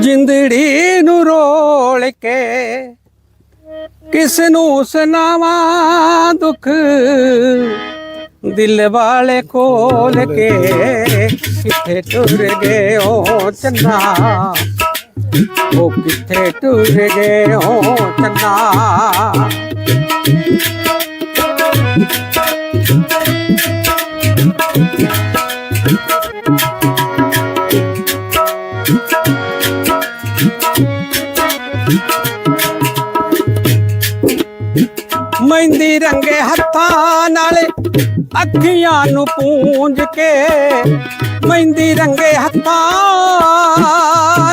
ਜਿੰਦੜੀ ਨੂੰ ਰੋਲ ਕੇ ਕਿਸ ਨੂੰ ਸੁਣਾਵਾਂ ਦੁੱਖ ਦਿਲ ਵਾਲੇ ਖੋਲ ਕੇ ਕਿੱਥੇ ਟੁਰ ਗਏ ਓ ਚੰਨਾ? ਉਹ ਕਿੱਥੇ ਟੁਰ ਗਏ ਓ ਚੰਨਾ? ਮਹਿੰਦੀ ਰੰਗੇ ਹੱਥਾਂ ਨਾਲ ਅੱਖੀਆਂ ਨੂੰ ਪੂੰਝ ਕੇ। ਮਹਿੰਦੀ ਰੰਗੇ ਹੱਥਾਂ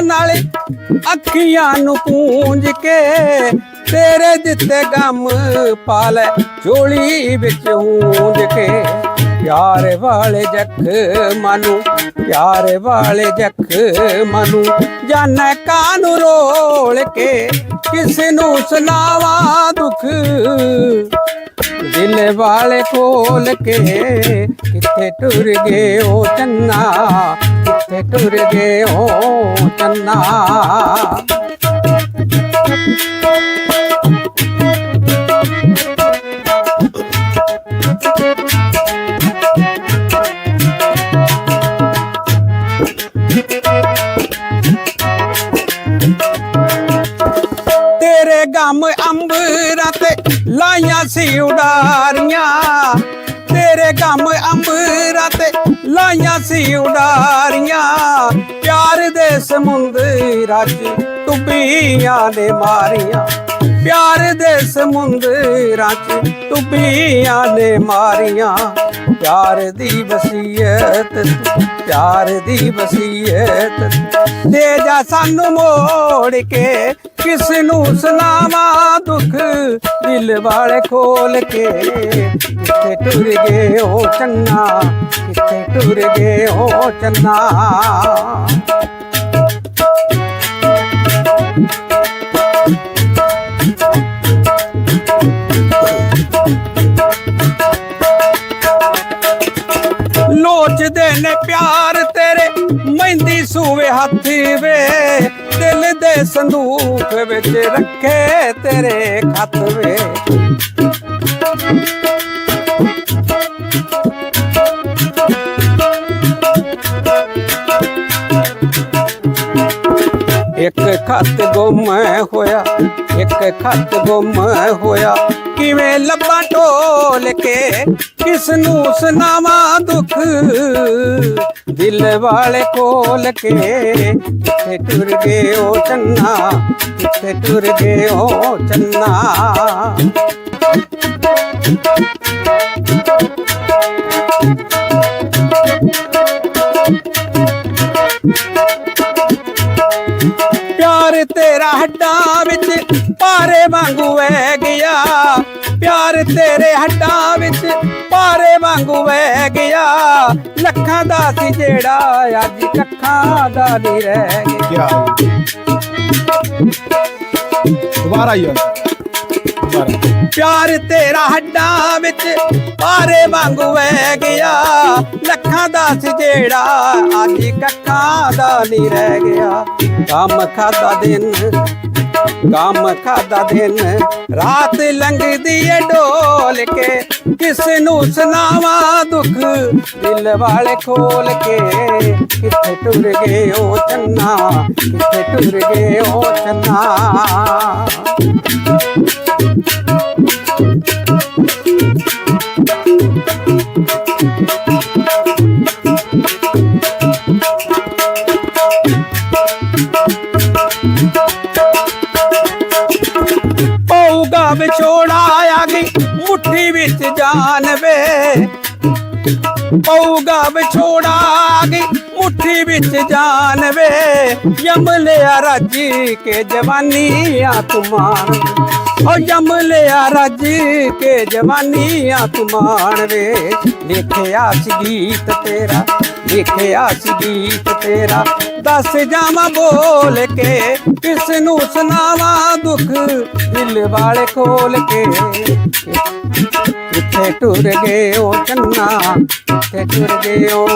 ਨਾਲੇ ਅੱਖੀਆਂ ਨੂੰ ਪੂੰਝ ਕੇ। ਤੇਰੇ ਦਿੱਤੇ ਗਮ ਪਾਲੇ ਝੋਲੀ ਵਿੱਚ ਹੂੰਝ ਕੇ। ਪਿਆਰ ਵਾਲੇ ਜੱਖ ਮਨੂ, ਪਿਆਰ ਵਾਲੇ ਜੱਖ ਮਨੂ। ਜਾਣੈ ਕਾਨੂੰ ਰੋਲ ਕੇ ਕਿਸ ਨੂੰ ਸੁਣਾਵਾਂ ਦੁੱਖ। ਦਿਲ ਵਾਲੇ ਖੋਲ ਕੇ ਕਿੱਥੇ ਟੁਰ ਗਏ ਓ ਚੰਨਾ, ਕਿੱਥੇ ਟੁਰ ਗਏ ਓ ਚੰਨਾ। ਅੰਬਰਾਂ ਤੇ ਲਾਈਆਂ ਸੀ ਉਡਾਰੀਆਂ। ਤੇਰੇ ਗਮ ਅੰਬਰਾਂ ਤੇ ਲਾਈਆਂ ਸੀ ਉਡਾਰੀਆਂ। ਪਿਆਰ ਦੇ ਸਮੁੰਦਰਾਂ 'ਚ ਟੁੱਬੀਆਂ ਨੇ ਮਾਰੀਆਂ। ਪਿਆਰ ਦੇ ਸਮੁੰਦਰਾਂ 'ਚ ਟੁੱਬੀਆਂ ਨੇ ਮਾਰੀਆਂ। ਪਿਆਰ ਦੀ ਵਸੀਅਤ, ਪਿਆਰ ਦੀ ਵਸੀਅਤ। ਦੇ ਜਾ ਸਾਨੂੰ ਮੋੜ ਕੇ, ਕਿਸ ਨੂੰ ਸੁਣਾਵਾਂ ਦੁੱਖ, ਦਿਲ ਵਾਲੇ ਖੋਲ ਕੇ। ਕਿੱਥੇ ਟੁਰ ਗਏ ਓ ਚੰਨਾ, ਕਿੱਥੇ ਟੁਰ ਗਏ ਓ ਚੰਨਾ। ਲੋਚਦੇ ਨੇ ਪਿਆਰ ਤੇਰੇ, ਮਹਿੰਦੀ ਸੂਵੇ ਹੱਥ ਵੇ, ਦਿਲ ਦੇ ਸੰਦੂਕ ਵਿੱਚ ਰੱਖੇ ਤੇਰੇ ਖੱਤ ਵੇ। ਇੱਕ ਖੱਤ ਗੁੰਮ ਹੋਇਆ, ਇੱਕ ਖੱਤ ਗੁੰਮ ਹੋਇਆ। ਕਿਵੇਂ ਲੱਭਾਂ ਢੋਲ ਕੇ ਕਿਸ ਨੂੰ ਸੁਣਾਵਾਂ ਦੁੱਖ? ਦਿਲ ਵਾਲੇ ਕੋਲ ਕੇ, ਕਿੱਥੇ ਟੁਰ ਗਏ ਓ ਚੰਨਾ? ਕਿੱਥੇ ਟੁਰ ਗਏ ਓ ਚੰਨਾ? ਤੇਰਾ ਹੱਡਾਂ ਵਿੱਚ ਪਾਰੇ ਵਾਂਗੂ ਵਹਿ ਗਿਆ। ਪਿਆਰ ਤੇਰੇ ਹੱਡਾਂ ਵਿੱਚ ਪਾਰੇ ਵਾਂਗੂ ਵਹਿ ਗਿਆ। ਲੱਖਾਂ ਦਾ ਸੀ ਜਿਹੜਾ ਅੱਜ ਲੱਖਾਂ ਦਾ ਨਹੀਂ ਰਹਿ ਗਿਆ। ਦੁਬਾਰਾ ਆ। ਪਿਆਰ ਤੇਰਾ ਹੱਡਾਂ ਵਿੱਚ ਪਾਰੇ ਵਾਂਗੂ ਵਹਿ ਗਿਆ। ਲੱਖਾਂ ਦਾ ਸਜੇੜਾ ਜਿਹੜਾ ਅੱਜ ਕੱਖਾਂ ਦਾ ਨਹੀਂ ਰਹਿ ਗਿਆ। ਕੰਮ ਖਾਦਾ ਦਿਨ, ਕੰਮ ਖਾਦਾ ਦਿਨ। ਰਾਤ ਲੰਘਦੀ ਏ ਡੋਲ ਕੇ, ਕਿਸ ਨੂੰ ਸੁਣਾਵਾਂ ਦੁੱਖ ਦਿਲ ਵਾਲੇ ਖੋਲ ਕੇ। ਕਿੱਥੇ ਟੁਰ ਗਏ ਓ ਚੰਨਾ, ਕਿੱਥੇ ਟੁਰ ਗਏ ਓ ਚੰਨਾ। うん。ਪਊਗਾ ਵਿਛੋੜਾ ਆ ਗਈ ਮੁੱਠੀ ਵਿੱਚ ਜਾਨ ਵੇ। ਯਮ ਲਿਆ ਰਾਜੀ ਕੇ ਜਵਾਨੀ ਆ ਤੁਮਾਨ ਓ ਯਮ ਲਿਆ ਰਾਜੀ ਕੇ ਜਵਾਨੀ ਆ ਤੁਮਾਨ ਵੇ। ਲਿਖਿਆ ਸੀ ਗੀਤ ਤੇਰਾ, ਲਿਖਿਆ ਸੀ ਗੀਤ ਤੇਰਾ। ਦੱਸ ਜਾਵਾਂ ਬੋਲ ਕੇ, ਕਿਸ ਨੂੰ ਸੁਣਾਵਾਂ ਦੁੱਖ, ਦਿਲ ਵਾਲੇ ਖੋਲ ਕੇ। ਕਿੱਥੇ ਟੁਰ ਗਏ ਓ ਚੰਨਾ ਕਿੱਥੇ ਟੁਰ ਗਏ ਓ